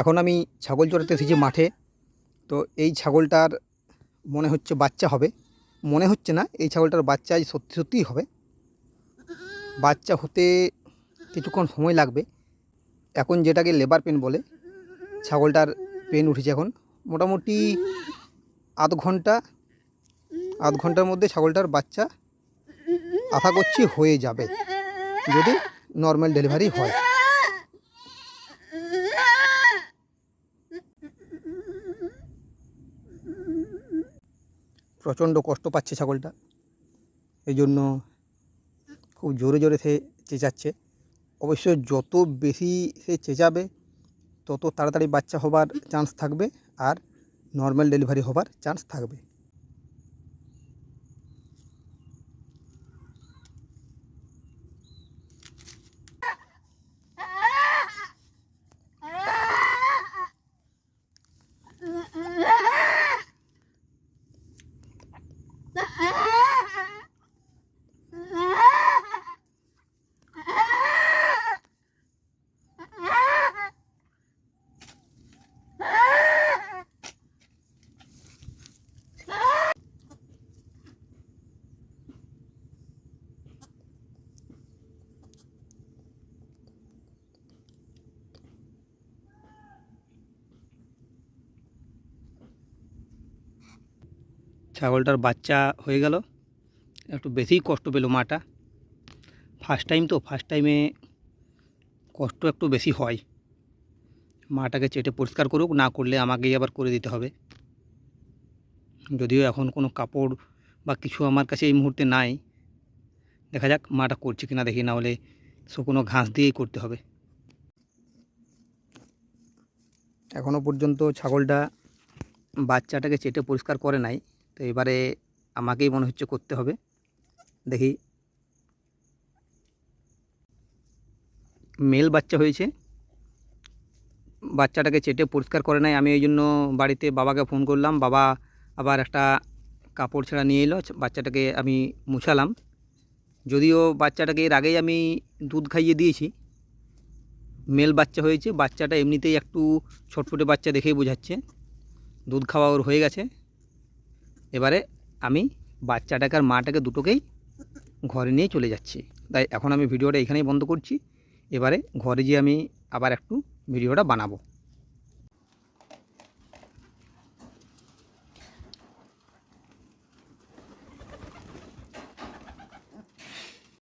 এখন আমি ছাগল চড়াতে এসেছি মাঠে। তো এই ছাগলটার মনে হচ্ছে বাচ্চা হবে। মনে হচ্ছে না, এই ছাগলটার বাচ্চা আজ সত্যি সত্যিই হবে। বাচ্চা হতে কিছুক্ষণ সময় লাগবে। এখন যেটাকে লেবার পেন বলে, ছাগলটার পেন উঠেছে এখন। মোটামুটি আধ ঘণ্টা, আধ ঘণ্টার মধ্যে ছাগলটার বাচ্চা আশা করছি হয়ে যাবে, যদি নর্মাল ডেলিভারি হয়। প্রচণ্ড কষ্ট পাচ্ছে ছাগলটা। এই জন্য খুব জোরে জোরে সে চেঁচাচ্ছে। অবশ্য যত বেশি সে চেঁচাবে, তত তাড়াতাড়ি বাচ্চা হবার চান্স থাকবে আর নর্মাল ডেলিভারি হবার চান্স থাকবে। ছাগলটার বাচ্চা হয়ে গেল। একটু বেশিই কষ্ট পেল মাটা। ফার্স্ট টাইম তো ফার্স্ট টাইমে কষ্ট একটু বেশি হয়। মাটাকে চেটে পরিষ্কার করুক, না করলে আমাকেই আবার করে দিতে হবে। যদিও এখন কোনো কাপড় বা কিছু আমার কাছে এই মুহূর্তে নাই। দেখা যাক মাটা করছে কিনা, দেখি না হলে শুকনো ঘাস দিয়েই করতে হবে। এখনও পর্যন্ত ছাগলটা বাচ্চাটাকে চেটে পরিষ্কার করে নাই। তো এবারে আমাকেই মনে হচ্ছে করতে হবে। দেখি। মেল বাচ্চা হয়েছে। বাচ্চাটাকে চেটে পরিষ্কার করে নাই আমি ওই জন্য বাড়িতে বাবাকে ফোন করলাম। বাবা আবার একটা কাপড় ছেঁড়া নিয়ে এলো। বাচ্চাটাকে আমি মুছালাম। যদিও বাচ্চাটাকে এর আগেই আমি দুধ খাইয়ে দিয়েছি। মেল বাচ্চা হয়েছে। বাচ্চাটা এমনিতেই একটু ছটফটে বাচ্চা দেখেই বোঝাচ্ছে। দুধ খাওয়া ওর হয়ে গেছে। এবারে আমি বাচ্চাটাকে আর মাটাকে দুটোকেই ঘরে নিয়ে চলে যাচ্ছি। তাই এখন আমি ভিডিওটা এখানেই বন্ধ করছি। এবারে ঘরে যেয়ে আমি আবার একটু ভিডিওটা বানাবো।